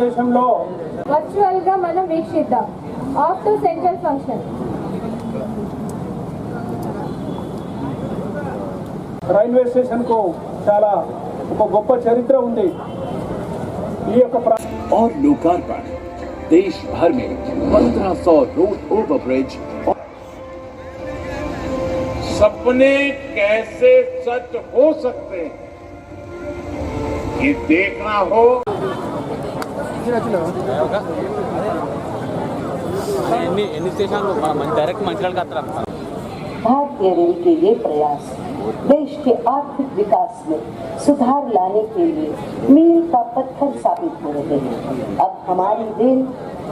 देशमलो वर्चुअलीगा మనం వీక్షిద్దా auto centre function railway station కో చాలా ఒక గొప్ప చరిత్ర ఉంది ఇయొక్క ఆర్ లోకార్ప దేశ भर में 1500 रोड ओवर ब्रिज सपने कैसे सच हो सकते हैं यह देखना हो भारतीय रेल के ये प्रयास देश के आर्थिक विकास में सुधार लाने के लिए मील का पत्थर साबित हो रहे हैं अब हमारी रेल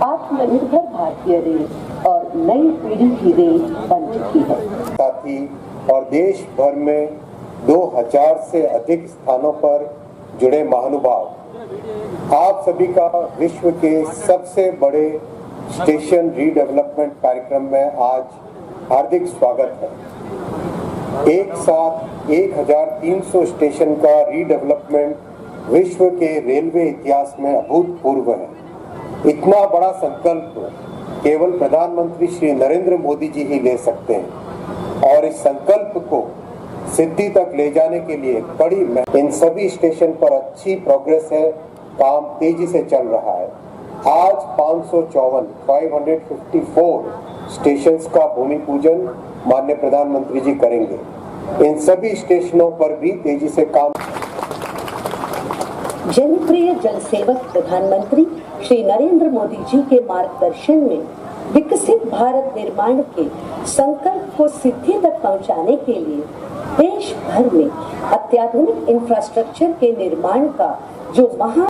आत्मनिर्भर भारतीय रेल और नई पीढ़ी की रेल बन चुकी है साथी और देश भर में 2000 से अधिक स्थानों पर जुड़े महानुभाव आप सभी का विश्व के सबसे बड़े स्टेशन रीडेवलपमेंट कार्यक्रम में आज हार्दिक स्वागत है एक साथ 1,300 स्टेशन का रीडेवलपमेंट विश्व के रेलवे इतिहास में अभूतपूर्व है इतना बड़ा संकल्प केवल प्रधानमंत्री श्री नरेंद्र मोदी जी ही ले सकते हैं और इस संकल्प को सिद्धि तक ले जाने के लिए कड़ी इन सभी स्टेशन पर अच्छी प्रोग्रेस है काम तेजी से चल रहा है आज पाँच सौ चौवन five hundred fifty four station का भूमि पूजन माननीय प्रधानमंत्री जी करेंगे इन सभी स्टेशनों पर भी तेजी से काम जनप्रिय जनसेवक प्रधानमंत्री श्री नरेंद्र मोदी जी के मार्गदर्शन में विकसित भारत निर्माण के संकल्प को सिद्धि तक पहुंचाने के लिए देश भर में अत्याधुनिक इंफ्रास्ट्रक्चर के निर्माण का जो महा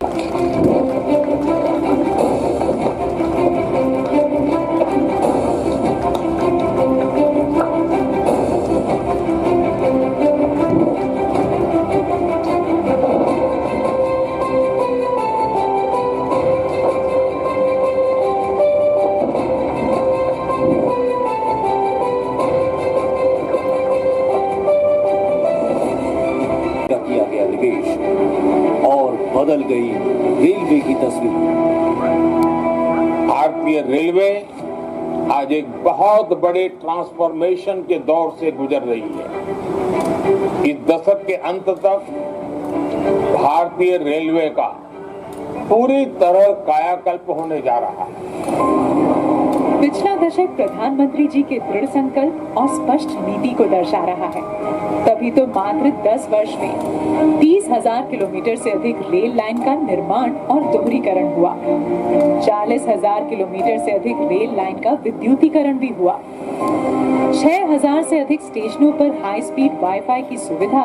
भारतीय रेलवे आज एक बहुत बड़े ट्रांसफॉर्मेशन के दौर से गुजर रही है इस दशक के अंत तक भारतीय रेलवे का पूरी तरह कायाकल्प होने जा रहा है दशक प्रधानमंत्री जी के दृढ़ संकल्प और स्पष्ट नीति को दर्शा रहा है तभी तो मात्र 10 वर्ष में तीस हजार किलोमीटर से अधिक रेल लाइन का निर्माण और दोहरीकरण हुआ चालीस हजार किलोमीटर से अधिक रेल लाइन का विद्युतीकरण भी हुआ छह हजार से अधिक स्टेशनों पर हाई स्पीड वाईफाई की सुविधा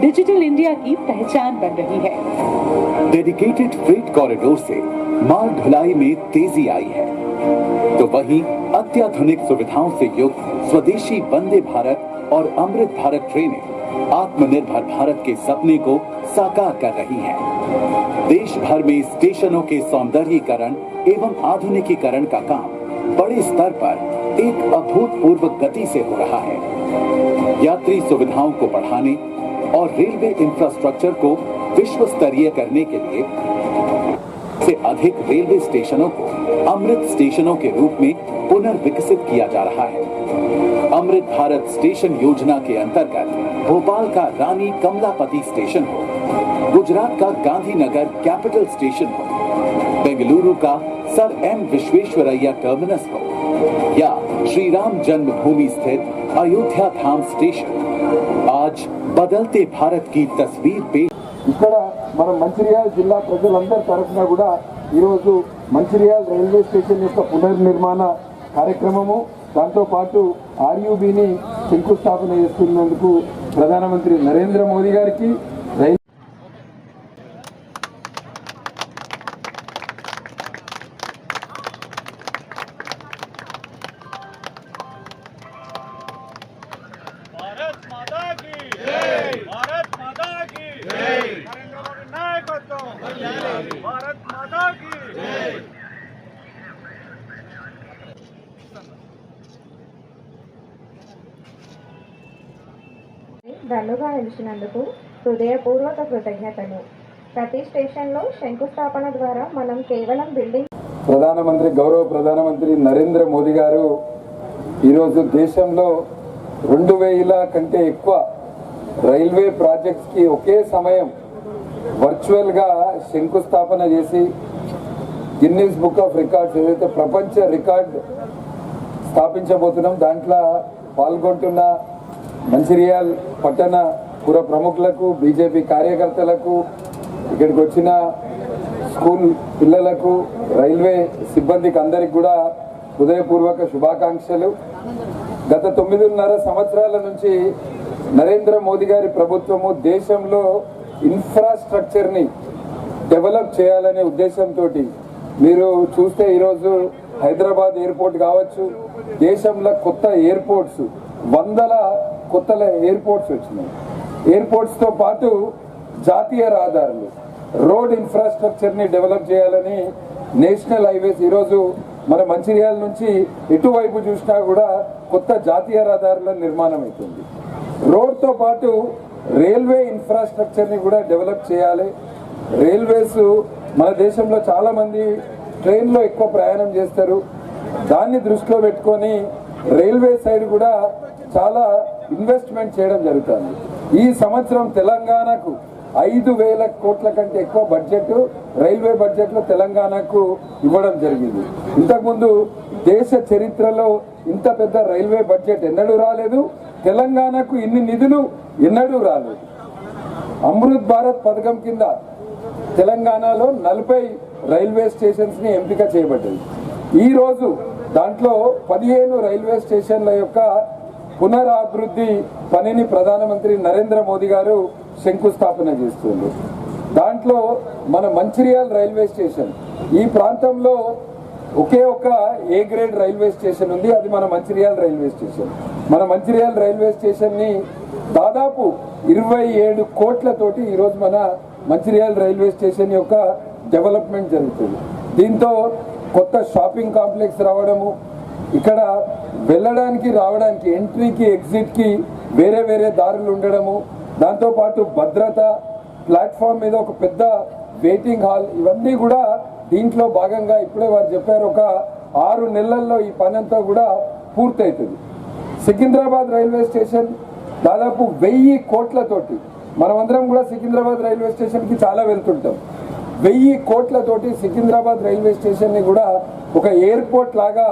डिजिटल इंडिया की पहचान बन रही है डेडिकेटेड फ्रेट कॉरिडोर से माल ढुलाई में तेजी आई है तो वही अत्याधुनिक सुविधाओं से युक्त स्वदेशी वंदे भारत और अमृत भारत ट्रेनें आत्मनिर्भर भारत के सपने को साकार कर रही हैं। देश भर में स्टेशनों के सौंदर्यीकरण एवं आधुनिकीकरण का काम बड़े स्तर पर एक अभूतपूर्व गति से हो रहा है यात्री सुविधाओं को बढ़ाने और रेलवे इंफ्रास्ट्रक्चर को विश्व स्तरीय करने के लिए से अधिक रेलवे स्टेशनों को अमृत स्टेशनों के रूप में पुनर्विकसित किया जा रहा है अमृत भारत स्टेशन योजना के अंतर्गत भोपाल का रानी कमलापति स्टेशन हो गुजरात का गांधीनगर कैपिटल स्टेशन हो बेंगलुरु का सर एम विश्वेश्वरैया टर्मिनस हो या श्री राम जन्मभूमि स्थित अयोध्या धाम स्टेशन आज बदलते भारत की तस्वीर पेश ఇక్కడ మనం మంచిర్యాల జిల్లా ప్రజలందరి తరఫున కూడా ఈరోజు మంచిర్యాల రైల్వే స్టేషన్ యొక్క పునర్నిర్మాణ కార్యక్రమము దాంతోపాటు ఆర్యూబీని శంకుస్థాపన చేస్తున్నందుకు ప్రధానమంత్రి నరేంద్ర మోదీ గారికి దండుగా నిలిచినందుకు హృదయపూర్వక కృతజ్ఞతలు ప్రతి స్టేషన్లో శంకుస్థాపన ద్వారా మనం కేవలం బిల్డింగ్ ప్రధానమంత్రి గౌరవ ప్రధానమంత్రి నరేంద్ర మోదీ గారు ఈరోజు దేశంలో రెండు వేల కంటే ఎక్కువ రైల్వే ప్రాజెక్ట్స్కి ఒకే సమయం వర్చువల్గా శంకుస్థాపన చేసి గిన్నీస్ బుక్ ఆఫ్ రికార్డ్స్ ఏదైతే ప్రపంచ రికార్డ్ స్థాపించబోతున్నాం దాంట్లో పాల్గొంటున్న మంచిర్యాల్ పట్టణ పుర ప్రముఖులకు బీజేపీ కార్యకర్తలకు ఇక్కడికి వచ్చిన స్కూల్ పిల్లలకు రైల్వే సిబ్బందికి అందరికి కూడా హృదయపూర్వక శుభాకాంక్షలు గత తొమ్మిదిన్నర సంవత్సరాల నుంచి నరేంద్ర మోదీ గారి ప్రభుత్వము దేశంలో ఇన్ఫ్రాస్ట్రక్చర్ని డెవలప్ చేయాలనే ఉద్దేశంతో మీరు చూస్తే ఈరోజు హైదరాబాద్ ఎయిర్పోర్ట్ కావచ్చు దేశంలో కొత్త ఎయిర్పోర్ట్స్ వందల కొత్త ఎయిర్పోర్ట్స్ వచ్చినాయి ఎయిర్పోర్ట్స్తో పాటు జాతీయ రహదారులు రోడ్ ఇన్ఫ్రాస్ట్రక్చర్ని డెవలప్ చేయాలని నేషనల్ హైవేస్ ఈరోజు మన మంచిర్యాల నుంచి ఎటువైపు చూసినా కూడా కొత్త జాతీయ రహదారుల నిర్మాణం అవుతుంది రోడ్తో పాటు రైల్వే ఇన్ఫ్రాస్ట్రక్చర్ని కూడా డెవలప్ చేయాలి రైల్వేస్ మన దేశంలో చాలామంది ట్రైన్లో ఎక్కువ ప్రయాణం చేస్తారు దాన్ని దృష్టిలో పెట్టుకొని రైల్వే సైడ్ కూడా చాలా ఇన్వెస్ట్మెంట్ చేయడం జరుగుతుంది ఈ సంవత్సరం తెలంగాణకు ఐదు వేల కోట్ల కంటే ఎక్కువ బడ్జెట్ రైల్వే బడ్జెట్లో తెలంగాణకు ఇవ్వడం జరిగింది ఇంతకుముందు దేశ చరిత్రలో ఇంత పెద్ద రైల్వే బడ్జెట్ ఎన్నడూ రాలేదు తెలంగాణకు ఇన్ని నిధులు ఎన్నడూ రాలేదు అమృత్ భారత్ పథకం కింద తెలంగాణలో నలభై రైల్వే స్టేషన్స్ని ఎంపిక చేయబడ్డది ఈరోజు దాంట్లో పదిహేను రైల్వే స్టేషన్ల యొక్క పునరాభివృద్ధి పనిని ప్రధానమంత్రి నరేంద్ర మోదీ గారు శంకుస్థాపన చేస్తుంది దాంట్లో మన మంచిర్యాల రైల్వే స్టేషన్ ఈ ప్రాంతంలో ఒకే ఒక ఏ గ్రేడ్ రైల్వే స్టేషన్ ఉంది అది మన మంచిర్యాల రైల్వే స్టేషన్ మన మంచిర్యాల రైల్వే స్టేషన్ని దాదాపు ఇరవై ఏడు కోట్లతోటి ఈరోజు మన మంచిర్యాల రైల్వే స్టేషన్ యొక్క డెవలప్మెంట్ జరుగుతుంది దీంతో కొత్త షాపింగ్ కాంప్లెక్స్ రావడము ఇక్కడ వెళ్ళడానికి రావడానికి ఎంట్రీకి ఎగ్జిట్కి వేరే వేరే దారులు ఉండడము దాంతోపాటు భద్రత ప్లాట్ఫామ్ మీద ఒక పెద్ద వెయిటింగ్ హాల్ ఇవన్నీ కూడా దీంట్లో భాగంగా ఇప్పుడే వారు చెప్పారు ఒక ఆరు నెలల్లో ఈ పని అంతా కూడా పూర్తవుతుంది సికింద్రాబాద్ రైల్వే స్టేషన్ దాదాపు వెయ్యి కోట్లతోటి మనమందరం కూడా సికింద్రాబాద్ రైల్వే స్టేషన్కి చాలా వెళ్తుంటాం వెయ్యి కోట్లతోటి సికింద్రాబాద్ రైల్వే స్టేషన్ని కూడా ఒక ఎయిర్పోర్ట్ లాగా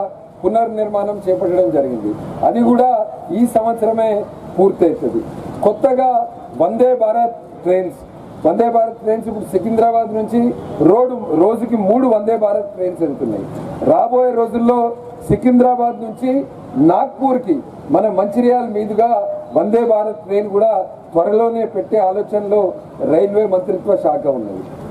పునర్నిర్మాణం చేపట్టడం జరిగింది అది కూడా ఈ సంవత్సరమే పూర్తవుతుంది కొత్తగా వందే భారత్ ట్రైన్స్ వందే భారత్ ట్రైన్స్ ఇప్పుడు సికింద్రాబాద్ నుంచి రోడ్డు రోజుకి మూడు వందే భారత్ ట్రైన్స్ వెళ్తున్నాయి రాబోయే రోజుల్లో సికింద్రాబాద్ నుంచి నాగ్పూర్కి మన మంచిర్యాల మీదుగా వందే భారత్ ట్రైన్ కూడా త్వరలోనే పెట్టే ఆలోచనలో రైల్వే మంత్రిత్వ శాఖ ఉన్నది